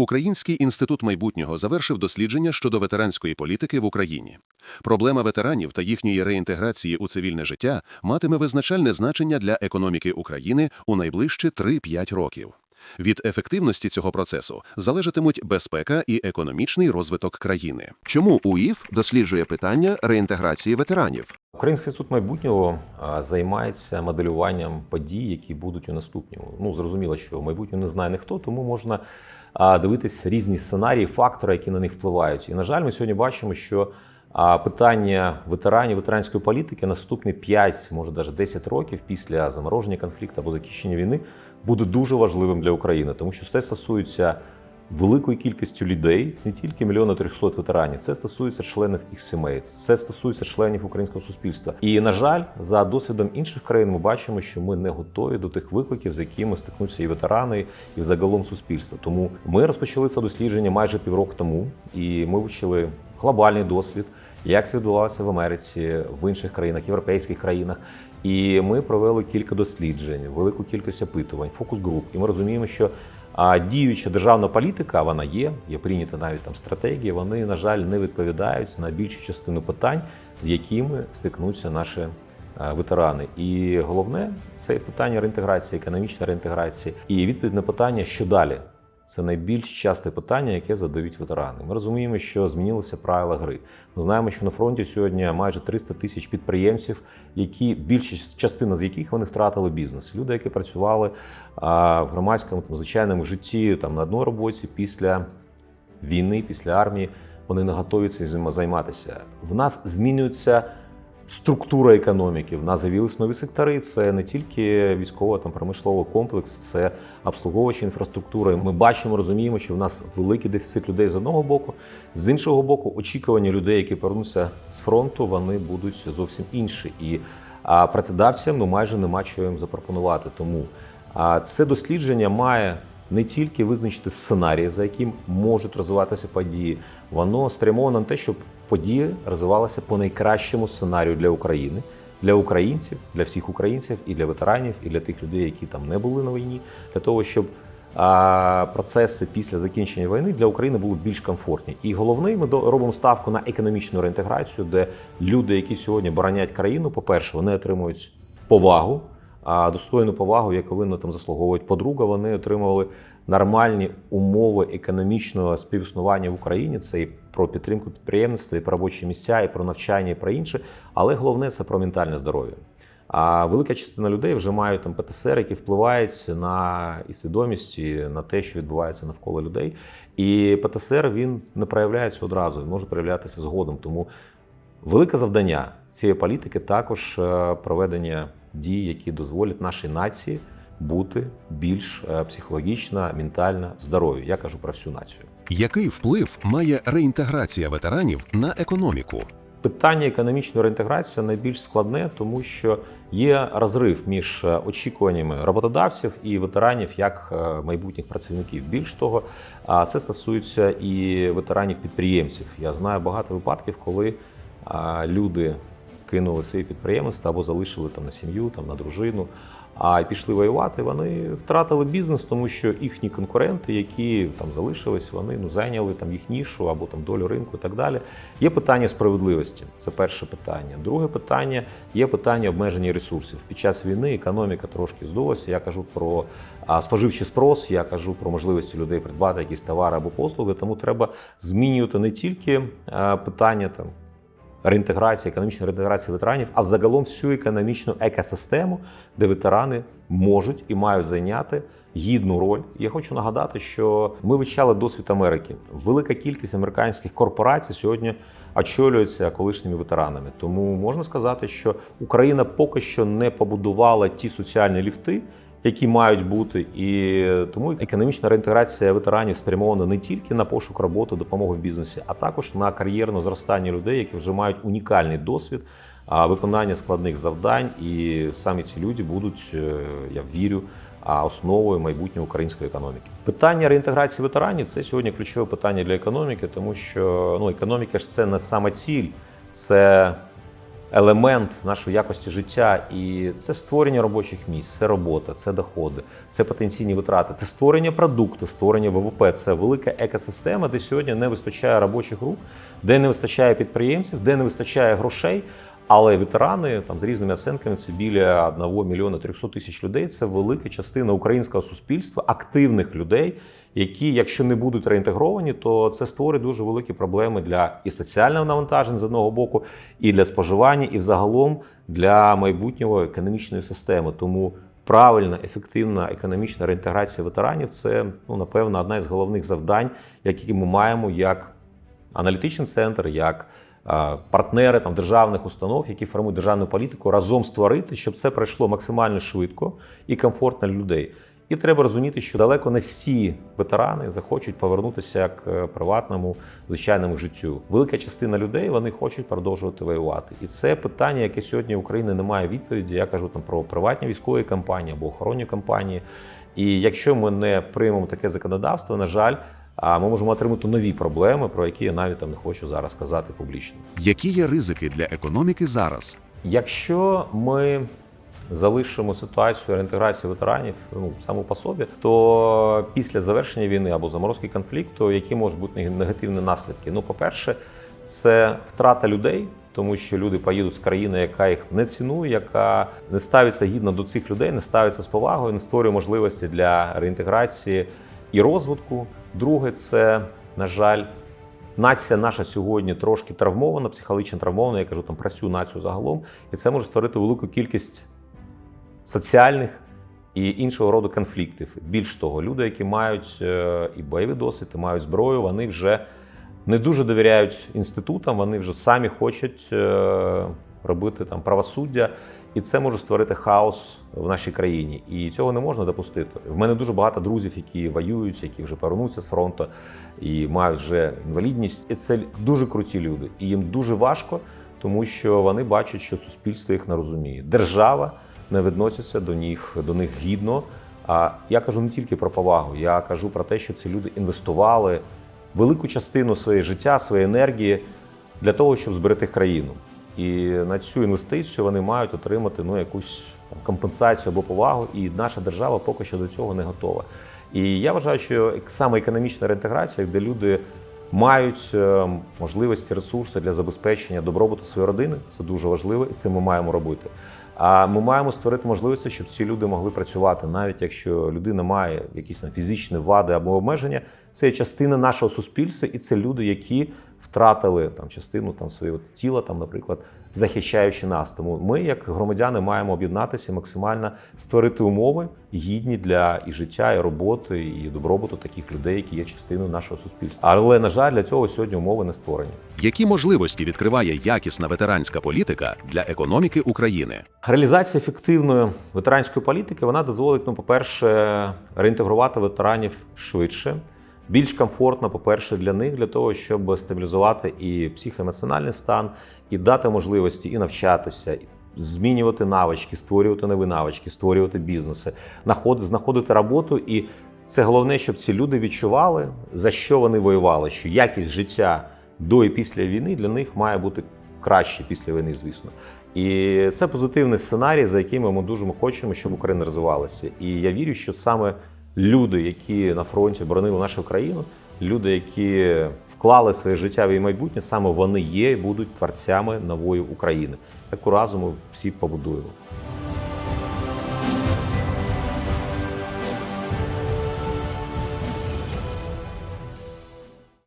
Український інститут майбутнього завершив дослідження щодо ветеранської політики в Україні. Проблема ветеранів та їхньої реінтеграції у цивільне життя матиме визначальне значення для економіки України у найближчі 3-5 років. Від ефективності цього процесу залежатимуть безпека і економічний розвиток країни. Чому УІФ досліджує питання реінтеграції ветеранів? Український інститут майбутнього займається моделюванням подій, які будуть у наступному. Ну зрозуміло, що майбутнє не знає ніхто, тому можна дивитися різні сценарії, фактори, які на них впливають. І на жаль, ми сьогодні бачимо, що питання ветеранів, ветеранської політики наступні 5, може навіть 10 років після замороження конфлікту або закінчення війни буде дуже важливим для України, тому що це стосується великої кількістю людей, не тільки мільйона трьохсот ветеранів, це стосується членів їх сімей, це стосується членів українського суспільства. І на жаль, за досвідом інших країн, ми бачимо, що ми не готові до тих викликів, з якими стикнуться і ветерани, і загалом суспільство. Тому ми розпочали це дослідження майже півроку тому, і ми вивчили глобальний досвід, як це відбувалося в Америці, в інших країнах, європейських країнах. І ми провели кілька досліджень, велику кількість опитувань, фокус груп. І ми розуміємо, що діюча державна політика, вона є, є прийнята навіть там стратегії. Вони, на жаль, не відповідають на більшу частину питань, з якими стикнуться наші ветерани. І головне це питання реінтеграції, економічної реінтеграції, і відповідь на питання, що далі. Це найбільш часте питання, яке задають ветерани. Ми розуміємо, що змінилися правила гри. Ми знаємо, що на фронті сьогодні майже 300 тисяч підприємців, які більшість частина з яких вони втратили бізнес. Люди, які працювали а, в громадському там, звичайному житті там на одній роботі після війни, після армії, вони не готові цим займатися. В нас змінюється структура економіки. В нас з'явились нові сектори. Це не тільки військово там промисловий комплекс, це обслуговуюча інфраструктура. Ми бачимо, розуміємо, що в нас великий дефіцит людей з одного боку, з іншого боку, очікування людей, які повернуться з фронту, вони будуть зовсім інші. І а працедавцям ну майже нема що їм запропонувати. Тому а це дослідження має не тільки визначити сценарії, за яким можуть розвиватися події, воно спрямовано на те, щоб події розвивалися по найкращому сценарію для України, для українців, для всіх українців, і для ветеранів, і для тих людей, які там не були на війні, для того, щоб а, процеси після закінчення війни для України були більш комфортні. І головне, ми робимо ставку на економічну реінтеграцію, де люди, які сьогодні боронять країну, по-перше, вони отримують повагу, а достойну повагу, яку вони там заслуговують. По-друге, вони отримували нормальні умови економічного співіснування в Україні. Це і про підтримку підприємництва, і про робочі місця, і про навчання, і про інше. Але головне це про ментальне здоров'я. А велика частина людей вже мають там ПТСР, які впливають на і свідомість, і на те, що відбувається навколо людей. І ПТСР він не проявляється одразу, він може проявлятися згодом. Тому велике завдання цієї політики також е, проведення дій, які дозволять нашій нації бути більш е, психологічно, ментально здоровою. Я кажу про всю націю. Який вплив має реінтеграція ветеранів на економіку? Питання економічної реінтеграції найбільш складне, тому що є розрив між е, очікуваннями роботодавців і ветеранів як е, майбутніх працівників. Більш того, це стосується і ветеранів-підприємців. Я знаю багато випадків, коли люди кинули свої підприємства або залишили там на сім'ю, там на дружину. А пішли воювати, вони втратили бізнес, тому що їхні конкуренти, які там залишились, вони ну зайняли там їх нішу або там долю ринку і так далі. Є питання справедливості. Це перше питання. Друге питання є питання обмеження ресурсів. Під час війни економіка трошки здулася. Я кажу про споживчий спрос, я кажу про можливості людей придбати якісь товари або послуги. Тому треба змінювати не тільки питання там реінтеграції, економічної реінтеграції ветеранів, а взагалом всю економічну екосистему, де ветерани можуть і мають зайняти гідну роль. Я хочу нагадати, що ми вивчали досвід Америки. Велика кількість американських корпорацій сьогодні очолюється колишніми ветеранами. Тому можна сказати, що Україна поки що не побудувала ті соціальні ліфти. Які мають бути, і тому економічна реінтеграція ветеранів спрямована не тільки на пошук роботи, допомогу в бізнесі, а також на кар'єрне зростання людей, які вже мають унікальний досвід виконання складних завдань. І самі ці люди будуть, е, я вірю, основою майбутньої української економіки. Питання реінтеграції ветеранів це сьогодні ключове питання для економіки, тому що ну економіка ж це не саме ціль, це елемент нашої якості життя, і це створення робочих місць, це робота, це доходи, це потенційні витрати, це створення продукту, створення ВВП. Це велика екосистема, де сьогодні не вистачає робочих рук, де не вистачає підприємців, де не вистачає грошей. Але ветерани там з різними оцінками це біля 1 мільйона 300 тисяч людей. Це велика частина українського суспільства, активних людей, які, якщо не будуть реінтегровані, то це створить дуже великі проблеми для і соціального навантаження з одного боку, і для споживання, і взагалом для майбутнього економічної системи. Тому правильна, ефективна економічна реінтеграція ветеранів це ну напевно одна із головних завдань, які ми маємо як аналітичний центр, як партнери там державних установ, які формують державну політику, разом створити, щоб це пройшло максимально швидко і комфортно для людей. І треба розуміти, що далеко не всі ветерани захочуть повернутися к приватному звичайному життю. Велика частина людей вони хочуть продовжувати воювати. І це питання, яке сьогодні в Україні не має відповіді. Я кажу там про приватні військові компанії або охоронні компанії. І якщо ми не приймемо таке законодавство, на жаль, а ми можемо отримати нові проблеми, про які я навіть там не хочу зараз казати публічно. Які є ризики для економіки зараз? Якщо ми залишимо ситуацію реінтеграції ветеранів ну саму по собі, то після завершення війни або заморозки конфлікту, які можуть бути негативні наслідки? Ну, по-перше, це втрата людей. Тому що люди поїдуть з країни, яка їх не цінує, яка не ставиться гідно до цих людей, не ставиться з повагою, не створює можливості для реінтеграції і розвитку. Друге, це на жаль, нація наша сьогодні трошки травмована, психологічно травмована. Я кажу там про всю націю загалом, і це може створити велику кількість соціальних і іншого роду конфліктів. Більш того, люди, які мають е, і бойовий досвід, і мають зброю, вони вже не дуже довіряють інститутам, вони вже самі хочуть е, робити там правосуддя, і це може створити хаос в нашій країні. І цього не можна допустити. В мене дуже багато друзів, які воюють, які вже повернуться з фронту і мають вже інвалідність. І це дуже круті люди. І їм дуже важко, тому що вони бачать, що суспільство їх не розуміє. Держава не відноситься до них до них гідно. А я кажу не тільки про повагу, я кажу про те, що ці люди інвестували велику частину своєї життя, своєї енергії для того, щоб зберегти країну. І на цю інвестицію вони мають отримати ну якусь компенсацію або повагу. І наша держава поки що до цього не готова. І я вважаю, що саме економічна реінтеграція, де люди мають е, можливості, ресурси для забезпечення добробуту своєї родини, це дуже важливо, і це ми маємо робити. А ми маємо створити можливості, щоб ці люди могли працювати, навіть якщо людина має якісь там фізичні вади або обмеження. Це є частина нашого суспільства, і це люди, які втратили там частину там своє тіла, там, наприклад, захищаючи нас. Тому ми, як громадяни, маємо об'єднатися максимально створити умови гідні для і життя, і роботи, і добробуту таких людей, які є частиною нашого суспільства. Але на жаль, для цього сьогодні умови не створені. Які можливості відкриває якісна ветеранська політика для економіки України? Реалізація ефективної ветеранської політики вона дозволить, ну, по-перше, реінтегрувати ветеранів швидше, більш комфортно, по-перше, для них, для того, щоб стабілізувати і психоемоціональний стан, і дати можливості і навчатися, змінювати навички, створювати нові навички, створювати бізнеси, наход- знаходити роботу. І це головне, щоб ці люди відчували, за що вони воювали, що якість життя до і після війни для них має бути краще після війни, звісно. І це позитивний сценарій, за яким ми дуже хочемо, щоб Україна розвивалася. І я вірю, що саме люди, які на фронті боронили нашу країну, люди, які вклали своє життя в її майбутнє, саме вони є і будуть творцями нової України. Таку разом ми всі побудуємо.